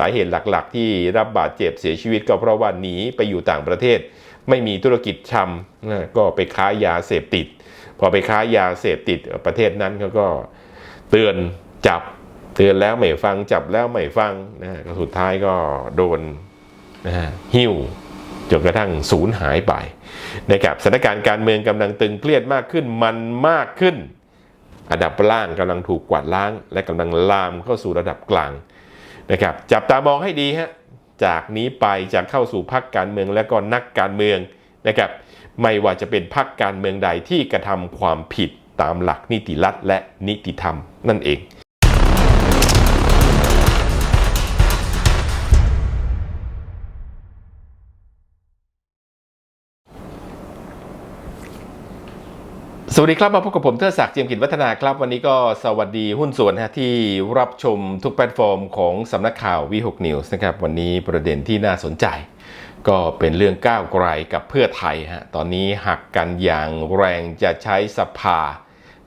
สาเหตุหลักๆ ที่รับบาดเจ็บเสียชีวิตก็เพราะว่าหนีไปอยู่ต่างประเทศ ไม่มีธุรกิจชำก็ไปค้ายาเสพติด พอไปค้ายาเสพติดประเทศนั้นเขาก็เตือนจับเตือนแล้วไม่ฟังจับแล้วไม่ฟังนะก็สุดท้ายก็โดนนะหิ้วจนกระทั่งสูญหายไปนะครับสถานการณ์การเมืองกำลังตึงเครียดมากขึ้นมันมากขึ้นอันดับล่างกำลังถูกกวาดล้าง และกำลังลามเข้าสู่ระดับกลาง นะครับจับตามองให้ดีฮะจากนี้ไปจะเข้าสู่พักการเมืองและก็นักการเมืองนะครับไม่ว่าจะเป็นพักการเมืองใดที่กระทำความผิดตามหลักนิติรัฐและนิติธรรมนั่นเอง สวัสดีครับมาพบกับผมเทอศักดิ์เจียมกิจวัฒนาครับ วันนี้ก็สวัสดีหุ้นส่วนนะฮะที่รับชมทุกแพลตฟอร์มของสำนักข่าววีหกนิวส์นะครับ วันนี้ประเด็นที่น่าสนใจ ก็เป็นเรื่องก้าวไกลกับเพื่อไทยฮะตอนนี้หักกันอย่างแรงจะใช้สภา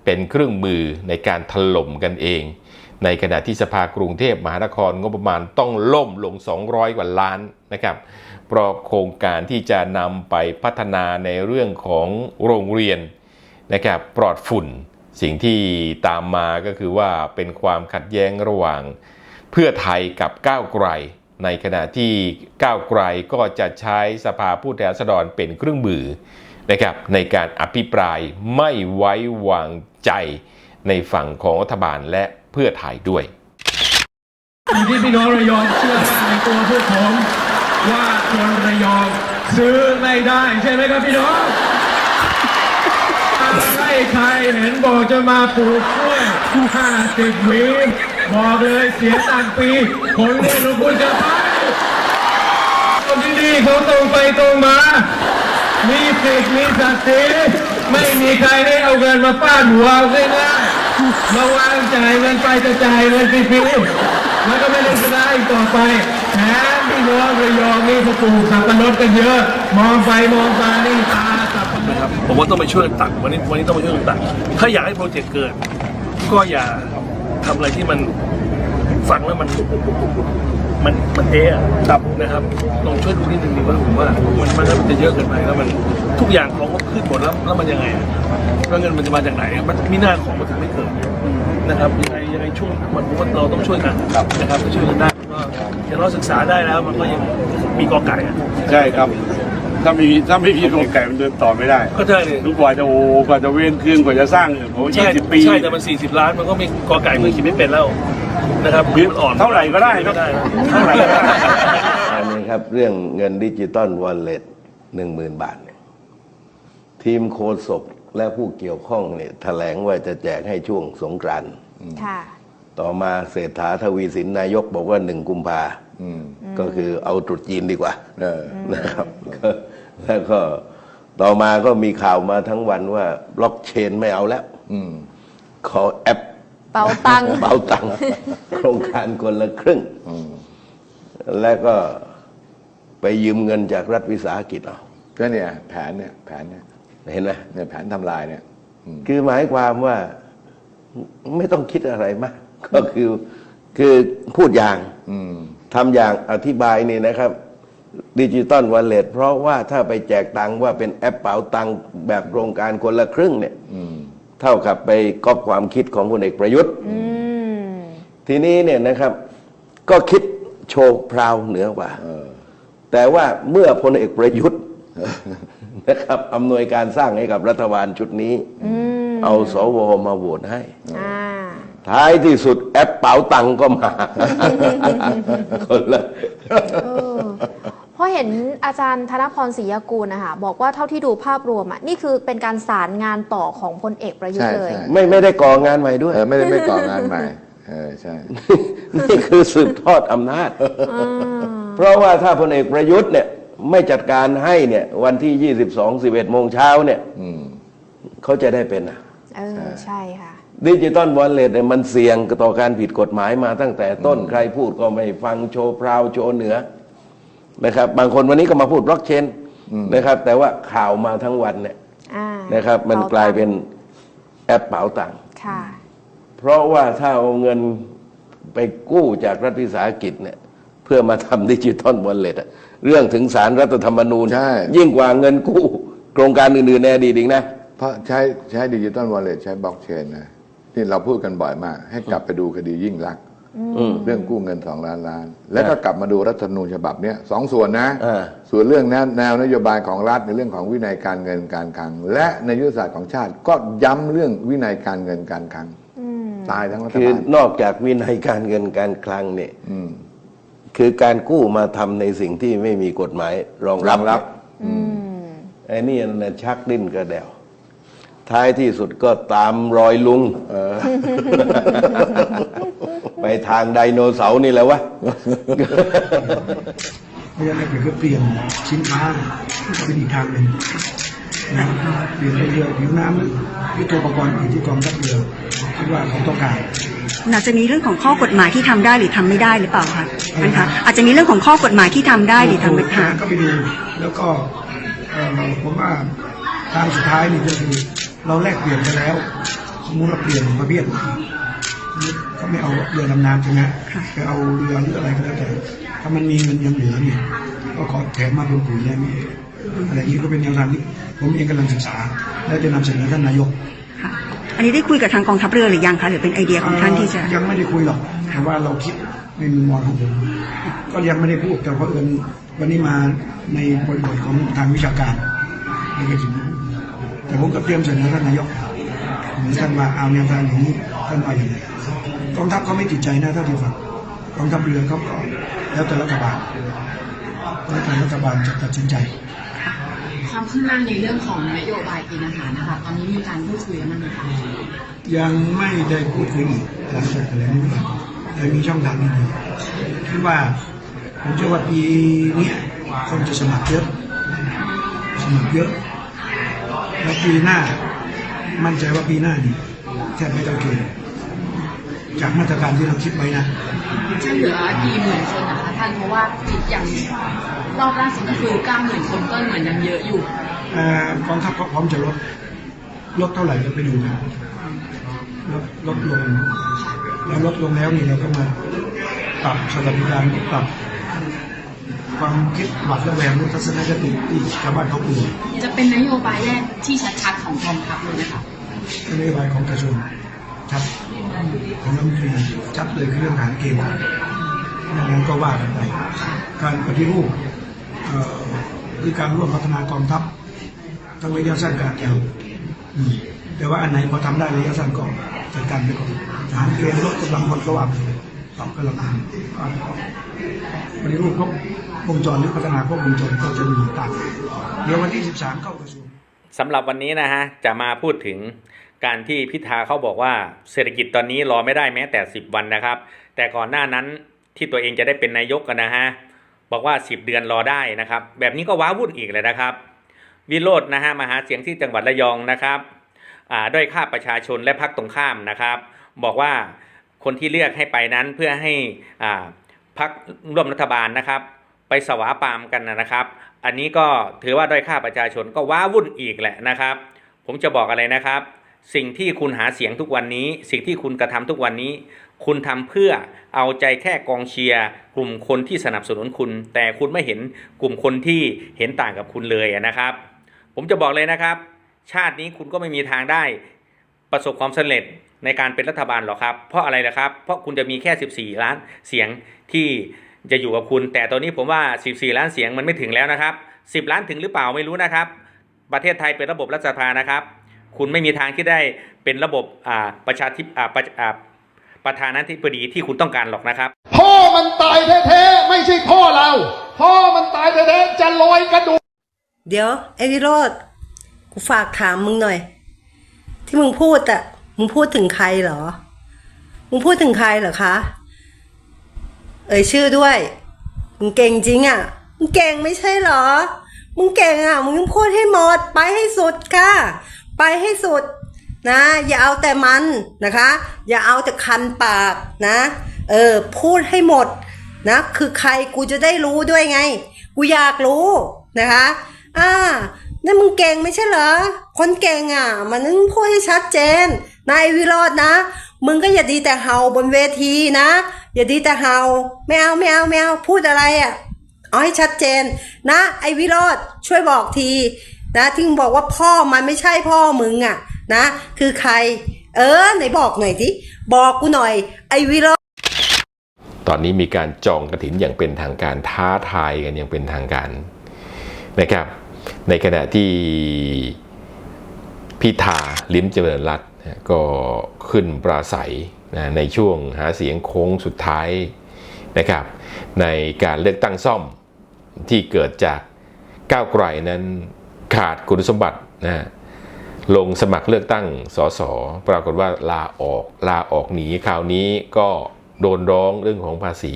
เป็นเครื่องมือในการถล่มกันเอง ในขณะที่สภากรุงเทพมหานครงบประมาณต้องล่มลง 200 กว่าล้านนะครับเพราะโครงการที่จะนำไปพัฒนาในเรื่องของโรงเรียน นะครับปลอดฝุ่น สิ่งที่ตามมาก็คือว่าเป็นความขัดแย้งระหว่าง เพื่อไทยกับก้าวไกล ในขณะที่ก้าวไกลก็จะใช้สภาผู้แทนราษฎรเป็นเครื่องมือนะครับในการอภิปรายไม่ไว้วางใจในฝั่งของรัฐบาลและเพื่อไทยด้วยที่พี่น้องระยองเชื่อในตัวพวกผมว่าคนระยองซื้อไม่ได้ใช่ไหมครับพี่น้อง ให้ใครเห็นบอกจะมาปลูกกล้วยห้าสิบวีบอกเลยเสียตังปีผลเรียนของคุณจะไปคนที่ดีเขาตรงไปตรงมา มีสิทธิ์มีศักดิ์ศรีไม่มีใครให้เอาเงินมาฟาดหัวเอาง่ายๆระวังจ่ายเงินไปจะจ่ายเงินฟรีๆแล้วก็ไม่ได้ชนะอีกต่อไปแถมพี่น้องระยองนี่เขาปลูกสับปะรดกันเยอะ มองไปมองมานี่ตา สับปะรดครับผมว่าต้องไปช่วยกันตัดวันนี้วันนี้ต้องไปช่วยกันตัดถ้าอยากให้โปรเจกต์เกิด ก็อย่าทำอะไรที่มันฟังแล้วมันมันมันเอะครับนะครับลองช่วยดูนิดนึงดีกว่าผมว่ามันมันมันจะเยอะเกินไปแล้วมันทุกอย่างของก็ขึ้นหมดแล้วแล้วมันยังไงอะแล้วเงินมันจะมาจากไหนมันมีหน้าของมันถึงไม่เกิดนะครับยังไงยังไงช่วยมันผมว่าเราต้องช่วยกันนะครับช่วยกันได้ก็อย่างเราศึกษาได้แล้วมันก็ยังมีกอไก่อะใช่ครับ ถ้ามีถ้าไม่มีโครงไก่มันเดินต่อไม่ได้ก็ใช่เลยทุกกว่าจะโอ้กว่าจะเวียนคืนกว่าจะสร้างเนี่ยโอ้ยี่ใช่สิบปีใช่แต่มัน40ล้านมันก็มีกอไก่มือขีดไม่เป็นแล้วนะครับมันอ่อนเท่าไหร่ก็ได้ครับม่ได้นะเท่าไหร่ก็ได้อันนี้ครับเรื่องเงินดิจิตอลวอลเล็ตหนึ่งหมื่นบาทเนี่ยทีมโฆษกและผู้เกี่ยวข้องเนี่ยแถลงว่าจะแจกให้ช่วงสงกรานต์ค่ะต่อมาเศรษฐาทวีสินนายกบอกว่าหนึ่งกุมภาก็คือเอาตรุษจีนดีกว่านะครับก็ แล้วก็ต่อมาก็มีข่าวมาทั้งวันว่าบล็อกเชนไม่เอาแล้วขอแอปเป๋าตังค์เป๋าตังค์ โครงการคนละครึ่งแล้วก็ไปยืมเงินจากรัฐวิสาหกิจเอาก็เนี่ย แผนเนี่ย แผนเนี่ยเห็นไหมเนี่ยแผนทำลายเนี่ยคือหมายความว่าไม่ต้องคิดอะไรมาก ก็คือคือพูดอย่างอืม ทำอย่างอธิบายนี่นะครับ ดิจิตอลวอลเล็ตเพราะว่าถ้าไปแจกตังค์ว่าเป็นแอปเป๋าตังค์แบบโครงการคนละครึ่งเนี่ยอืมเท่ากับไปก๊อปความคิดของพลเอกประยุทธ์อืมทีนี้เนี่ยนะครับ ก็คิดโชว์พราวเหนือกว่าเออแต่ว่าเมื่อพลเอกประยุทธ์นะครับอำนวยการสร้างให้กับรัฐบาลชุดนี้อืมเอาสวมาโหวตให้อ่าท้ายที่สุดแอปเป๋าตังค์ก็มาคนละ เออเพราะเห็นอาจารย์ธนพรศรียากูลนะคะบอกว่าเท่าที่ดูภาพรวมอะนี่คือเป็นการสารงานต่อของพลเอกประยุทใช่ธ์เลยใช่ ไม่ไม่ได้ก่องานใหม่ด้วย เออไม่ได้ไม่ก่องานใหม่เออใช่ นี่คือสืบทอดอำนาจ เพราะว่าถ้าพลเอกประยุทธ์เนี่ยไม่จัดการให้เนี่ยวันที่ 22 11โมงเช้าเนี่ยอืม เขาจะได้เป็นอะเออ ใช่ค่ะ ดิจิตอลวอลเล็ตเนี่ยมันเสี่ยงต่อการผิดกฎหมายมาตั้งแต่ต้นใครพูดก็ไม่ฟังโชว์พราวโชว์เหนือ นะครับ บางคนวันนี้ก็มาพูดบล็อกเชนนะครับ แต่ว่าข่าวมาทั้งวันเนี่ยอ่านะครับ มันป๋ตังค์กลายเป็นแอปเป๋าตังค์ค่ะ เพราะว่าถ้าเอาเงินไปกู้จากรัฐวิสาหกิจเนี่ย เพื่อมาทำดิจิตอลวอลเล็ตเรื่องถึงสารรัฐธรรมนูญ ใช่ ยิ่งกว่าเงินกู้ โครงการอื่นๆในอดีตอีกนะ เพราะใช้ใช้ดิจิตอลวอลเล็ตใช้บล็อกเชนนะที่เราพูดกันบ่อยมาก ให้กลับไปดูคดียิ่งลักษณ์อืม เรื่องกู้เงินสองล้านล้าน แล้วก็กลับมาดูรัฐธรรมนูญฉบับเนี้ยสองส่วนนะอ่าส่วนเรื่องแนวแนวนโยบายของรัฐในเรื่องของวินัยการเงินการคลัง และในยุทธศาสตร์ของชาติก็ย้ำเรื่องวินัยการเงินการคลังอืมตายทั้งรัฐคือบาลนอกจากวินัยการเงินการคลังเนี่ยอืมคือการกู้มาทำในสิ่งที่ไม่มีกฎหมายรองรับรองรับอืมไอ้นี่นะชักดิ้นกระเดวท้ายที่สุดก็ตามรอยลุงเออไป ทางไดโนเสาร์นี่แหละวะ เพราะฉะนั้นคือเปลี่ยนสินค้าเป็นอีกทางหนึ่งนะเปลี่ยนเรือผิวน้ำยุทโธปกรณ์อื่นที่กองทัพเรือคิดว่าเขาต้องการ อาจจะมีเรื่องของข้อกฎหมายที่ทำได้หรือทำไม่ได้หรือเปล่าคะท่านคะอาจจะมีเรื่องของข้อกฎหมายที่ทำได้หรือทำไม่ได้ ก็ไปดูแล้วก็เอ่อผมว่าทางสุดท้ายนี่ก็คือเราแลกเปลี่ยนกันแล้วสมมติเราเปลี่ยนประเภท เขาไม่เอาเรือดำน้ำใช่ไหมไปเอาเรือหรืออะไรก็แล้วแต่ ถ้ามันมีเงินยังเหลือเนี่ย ก็ขอแถมมาเป็นปุ๋ยได้ไหมอะไรอย่างนี้ก็เป็นแนวทางที่ผมเองกำลังศึกษา และจะนำเสนอท่านนายกค่ะอันนี้ได้คุยกับทางกองทัพเรือหรือยังคะหรือเป็นไอเดียของท่านที่จะเอ่อยังไม่ได้คุยหรอกแต่ว่าเราคิดในมุมมองของผมก็ยังไม่ได้พูดแต่เพราะเอิญวันนี้มาในบริบทของทางวิชาการนี่ก็ถึงแต่ผมก็เตรียมเสนอท่านนายกเหมือนกันว่าเอาแนวทางอย่างนี้ท่านว่าอย่างไร กองทัพเขาไม่ติดใจนะเท่าที่ฟังกองทัพเรือเขาก็แล้วแต่รัฐบาลแล้วแต่รัฐบาลจะตัดสินใจ ความคืบหน้าในเรื่องของนโยบายกินอาหารนะคะตอนนี้มีการพูดคุยกันบ้างไหมคะยังไม่ได้พูดคุยอีกหลังจากแถลงนี้แต่มีช่องทางนี้คิดว่าผมเชื่อว่าปีเนี้ยคนจะสมัครเยอะสมัครเยอะแล้วปีหน้า มั่นใจว่าปีหน้านี่แทบไม่ต้องเกณฑ์ จากมาตรการที่เราคิดไว้นะจะเหลือกี่หมื่นคนนะคะท่านเพราะว่าจิตอย่างรอบล่าสุดก็คือเก้าหมื่นคนก็เหมือนยังเยอะอยู่เอ่อกองทัพก็พร้อมจะลดลดเท่าไหร่เราไปดูกันลดลดลงแล้วลดลงแล้วนี่เราก็มาปรับสวัสดิการปรับความคิดหวัดระแวงหรือทัศนคติที่ชาวบ้านเขากลัวจะเป็นนโยบายแรกที่ชัดๆของกองทัพเลยนะคะนโยบายของกระทรวง ชัดของรัฐมนตรีชัดเลยคือเรื่องทหารเกณฑ์นั่นนั้นก็ว่ากันไปการปฏิรูปคือการร่วมพัฒนากองทัพทั้งระยะสั้นการยาวแต่ว่าอันไหนพอทำได้ระยะสั้นก็จัดการไปก่อนทหารเกณฑ์ลดกำลังพลก็ว่าไปปรับกำลังพลปฏิรูปครบวงจรหรือพัฒนาครบวงจรก็จะมีต่างเดี๋ยววันที่ 13 เข้ากระทรวงสำหรับวันนี้นะฮะจะมาพูดถึง การที่พิธาเขาบอกว่าเศรษฐกิจตอนนี้รอไม่ได้แม้แต่ 10 วันนะครับ แต่ก่อนหน้านั้นที่ตัวเองจะได้เป็นนายกกันนะฮะบอกว่า 10 เดือนรอได้นะครับ แบบนี้ก็ว้าวุ่นอีกเลยนะครับ วิโรจน์นะฮะมาหาเสียงที่จังหวัดระยองนะครับด้วยค่าประชาชนและพักตรงข้ามนะครับ บอกว่าคนที่เลือกให้ไปนั้นเพื่อให้พักร่วมรัฐบาลนะครับ ไปสวาปามกันนะครับ อันนี้ก็ถือว่าด้อยค่าประชาชนก็ว้าวุ่นอีกแหละนะครับ ผมจะบอกอะไรนะครับ สิ่งที่คุณหาเสียงทุกวันนี้ สิ่งที่คุณกระทำทุกวันนี้ คุณทำเพื่อเอาใจแค่กองเชียร์กลุ่มคนที่สนับสนุนคุณ แต่คุณไม่เห็นกลุ่มคนที่เห็นต่างกับคุณเลยนะครับ ผมจะบอกเลยนะครับ ชาตินี้คุณก็ไม่มีทางได้ประสบความสำเร็จในการเป็นรัฐบาลหรอกครับ เพราะอะไรนะครับ เพราะคุณจะมีแค่ 14 ล้านเสียงที่จะอยู่กับคุณ แต่ตอนนี้ผมว่า 14 ล้านเสียงมันไม่ถึงแล้วนะครับ 10 ล้านถึงหรือเปล่าไม่รู้นะครับ ประเทศไทยเป็นระบบรัฐสภานะครับ คุณไม่มีทางที่ได้เป็นระบบอ่าประชาธิปอ่าประอ่าประธานาธิบดีที่คุณต้องการหรอกนะครับ พ่อมันตายแท้ๆไม่ใช่พ่อเรา พ่อมันตายแท้ๆจะลอยกระดูกเดี๋ยวไอ้วิโรธกูฝากถามมึงหน่อย ที่มึงพูดอะมึงพูดถึงใครเหรอ มึงพูดถึงใครเหรอคะ เอ่ยชื่อด้วย มึงเก่งจริงอะมึงเก่งไม่ใช่เหรอ มึงเก่งอะมึงต้องพูดให้หมดไปให้สุดค่ะ ไปให้สุดนะอย่าเอาแต่มันนะคะ อย่าเอาแต่คันปากนะเออพูดให้หมดนะคือใครกูจะได้รู้ด้วยไง กูอยากรู้นะคะอ่านั่นมึงเก่งไม่ใช่เหรอ คนเก่งอะ มันต้องพูดให้ชัดเจนนายวิโรจน์นะ มึงก็อย่าดีแต่เห่าบนเวทีนะ อย่าดีแต่เฮาไม่เอาไม่เอาไม่เอาพูดอะไรอะเอาให้ชัดเจนนะ ไอวิโรธช่วยบอกที นะที่มึงบอกว่าพ่อมันไม่ใช่พ่อมึงอะ นะ คือใคร เออไหนบอกหน่อยสิบอกกูหน่อย ไอวิโรตอนนี้มีการจองกระถินอย่างเป็นทางการท้าทายกันอย่างเป็นทางการนะครับ ในขณะที่พิธาลิ้มเจริญรัตก็ขึ้นปราศัยนะในช่วงหาเสียงโค้งสุดท้ายนะครับ ในการเลือกตั้งซ่อมที่เกิดจากก้าวไกลนั้น ขาดคุณสมบัตินะลงสมัครเลือกตั้งสสปรากฏว่าลาออกลาออกหนีคราวนี้ก็โดนร้องเรื่องของภาษี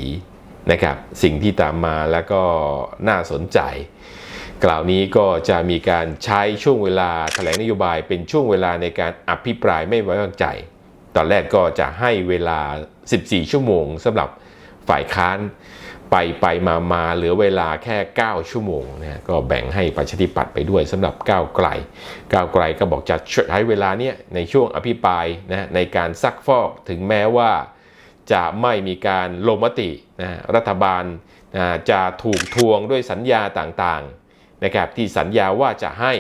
นะครับ สิ่งที่ตามมาแล้วก็น่าสนใจกล่าวนี้ก็จะมีการใช้ช่วงเวลาแถลงนโยบายเป็นช่วงเวลาในการอภิปรายไม่ไว้วางใจ ตอนแรกก็จะให้เวลา 14 ชั่วโมงสำหรับฝ่ายค้าน ไปไปมามาเหลือเวลาแค่ 9 ชั่วโมงนะก็แบ่งให้ประชาธิปัตย์ไปด้วยสำหรับก้าวไกลก้าวไกลก็บอกจะใช้เวลาเนี้ยในช่วงอภิปรายนะในการซักฟอกถึงแม้ว่าจะไม่มีการลงมตินะรัฐบาลนะจะถูกทวงด้วยสัญญาต่างๆนะครับที่สัญญาว่าจะให้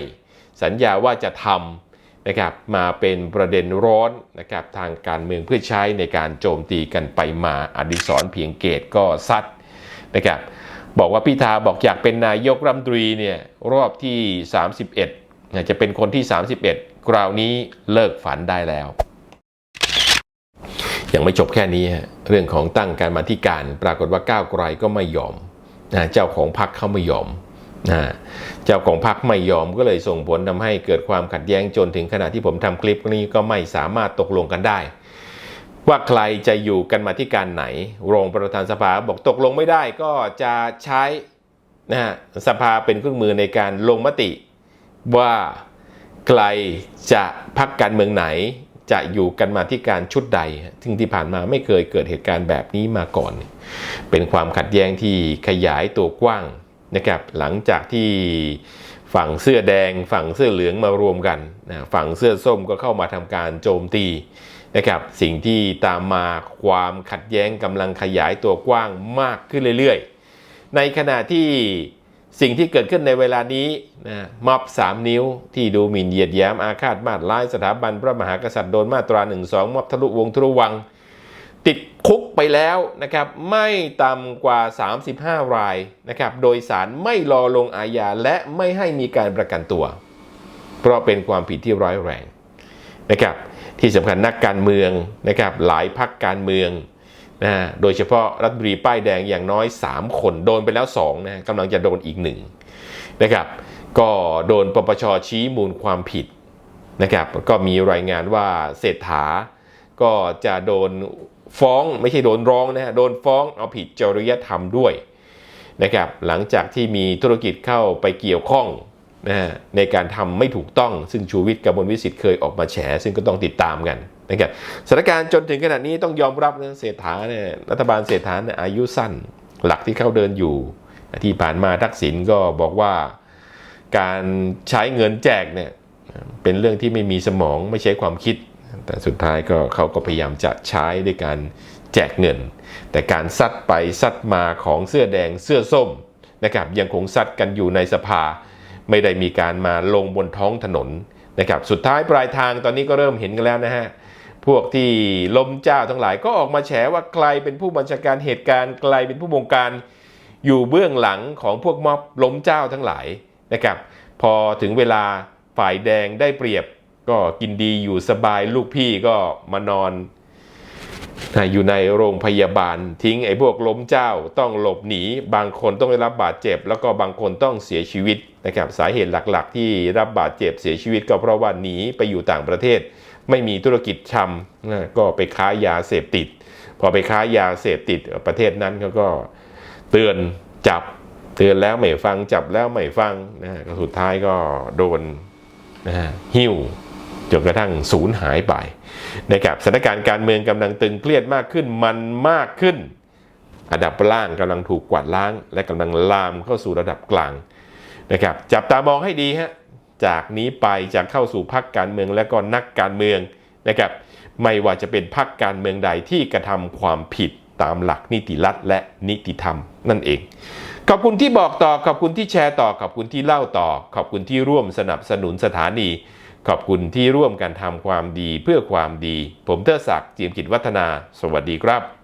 สัญญาว่าจะทำนะครับมาเป็นประเด็นร้อนนะครับทางการเมืองเพื่อใช้ในการโจมตีกันไปมาอดิศรเพียงเกตก็ซัด นะครับบอกว่าพิธาบอกอยากเป็นนายกรัฐมนตรีเนี่ยรอบที่ 31นะจะเป็นคนที่ 31 คราวนี้เลิกฝันได้แล้ว ยังไม่จบแค่นี้เรื่องของตั้งการมาธิการ ปรากฏว่าก้าวไกลก็ไม่ยอมเจ้าของพรรคเขาไม่ยอมเจ้าของพรรคไม่ยอมก็เลยส่งผลทำให้เกิดความขัดแย้งจนถึงขณะที่ผมทำคลิปนี้ก็ไม่สามารถตกลงกันได้ ว่าใครจะอยู่กันมาที่การไหน รองประธานสภาบอกตกลงไม่ได้ก็จะใช้นะฮะสภาเป็นเครื่องมือในการลงมติ ว่าใครจะพักการเมืองไหน จะอยู่กันมาที่การชุดใด ซึ่งที่ผ่านมาไม่เคยเกิดเหตุการณ์แบบนี้มาก่อน เป็นความขัดแย้งที่ขยายตัวกว้างนะครับหลังจากที่ฝั่งเสื้อแดง ฝั่งเสื้อเหลืองมารวมกันนะฝั่งเสื้อส้มก็เข้ามาทำการโจมตี นะครับสิ่งที่ตามมาความขัดแย้งกำลังขยายตัวกว้างมากขึ้นเรื่อยๆ ในขณะที่สิ่งที่เกิดขึ้นในเวลานี้นะม็อบ3นิ้วที่ดูหมิ่นเหยียดยามอาฆาตมาดร้ายสถาบันพระมหากษัตริย์โดนมาตรา1 2ม็อบทะลุวงทะลุวัง ติดคุกไปแล้วนะครับไม่ต่ำกว่า 35 รายนะครับโดยสารไม่รอลงอาญาและไม่ให้มีการประกันตัว เพราะเป็นความผิดที่ร้ายแรงนะครับ ที่สำคัญนักการเมืองนะครับหลายพักการเมืองนะโดยเฉพาะรัฐมนตรีป้ายแดงอย่างน้อย 3 คนโดนไปแล้ว2นะกำลังจะโดนอีกหนึ่งนะครับ ก็โดนปปชชี้มูลความผิดนะครับ ก็มีรายงานว่าเศรษฐา ก็จะโดนฟ้องไม่ใช่โดนร้องนะฮะโดนฟ้องเอาผิดจริยธรรมด้วยนะครับ หลังจากที่มีธุรกิจเข้าไปเกี่ยวข้อง นะฮะในการทำไม่ถูกต้องซึ่งชูวิทย์กับมลวิสิทธิ์เคยออกมาแฉ ซึ่งก็ต้องติดตามกันนะครับสถานการณ์จนถึงขนาดนี้ต้องยอมรับนะเศรษฐาเนี่ยรัฐบาลเศรษฐาเนี่ยอายุสั้น หลักที่เขาเดินอยู่ ที่ผ่านมาทักษิณก็บอกว่าการใช้เงินแจกเนี่ยเป็นเรื่องที่ไม่มีสมองไม่ใช้ความคิด แต่สุดท้ายก็เขาก็พยายามจะใช้ด้วยการแจกเงิน แต่การซัดไปซัดมาของเสื้อแดงเสื้อส้มนะครับยังคงซัดกันอยู่ในสภา ไม่ได้มีการมาลงบนท้องถนนนะครับสุดท้ายปลายทางตอนนี้ก็เริ่มเห็นกันแล้วนะฮะพวกที่ล้มเจ้าทั้งหลายก็ออกมาแฉว่าใครเป็นผู้บัญชาการเหตุการณ์ใครเป็นผู้บงการอยู่เบื้องหลังของพวกม็อบล้มเจ้าทั้งหลายนะครับพอถึงเวลาฝ่ายแดงได้เปรียบ ก็กินดีอยู่สบายลูกพี่ก็มานอน อยู่ในโรงพยาบาล ทิ้งไอ้พวกล้มเจ้าต้องหลบหนี บางคนต้องได้รับบาดเจ็บ แล้วก็บางคนต้องเสียชีวิตนะครับสาเหตุหลักๆ ที่รับบาดเจ็บเสียชีวิตก็เพราะว่าหนีไปอยู่ต่างประเทศ ไม่มีธุรกิจทำก็ไปค้ายาเสพติด พอไปค้ายาเสพติดประเทศนั้นเขาก็เตือนจับเตือนแล้วไม่ฟังจับแล้วไม่ฟังนะสุดท้ายก็โดนนะฮะหิ้วจนกระทั่งสูญหายไป นะครับสถานการณ์การเมืองกำลังตึงเครียดมากขึ้นมันมากขึ้น อันดับล่างกำลังถูกกวาดล้าง และกำลังลามเข้าสู่ระดับกลางนะครับจับตามองให้ดีฮะจากนี้ไปจะเข้าสู่พักการเมืองและก็นักการเมืองนะครับไม่ว่าจะเป็นพักการเมืองใดที่กระทำความผิดตามหลักนิติรัฐและนิติธรรมนั่นเอง ขอบคุณที่บอกต่อขอบคุณที่แชร์ต่อขอบคุณที่เล่าต่อ ขอบคุณที่ร่วมสนับสนุนสถานี ขอบคุณที่ร่วมกันทำความดีเพื่อความดี ผมเทอศักดิ์จีมกิจวัฒนา สวัสดีครับ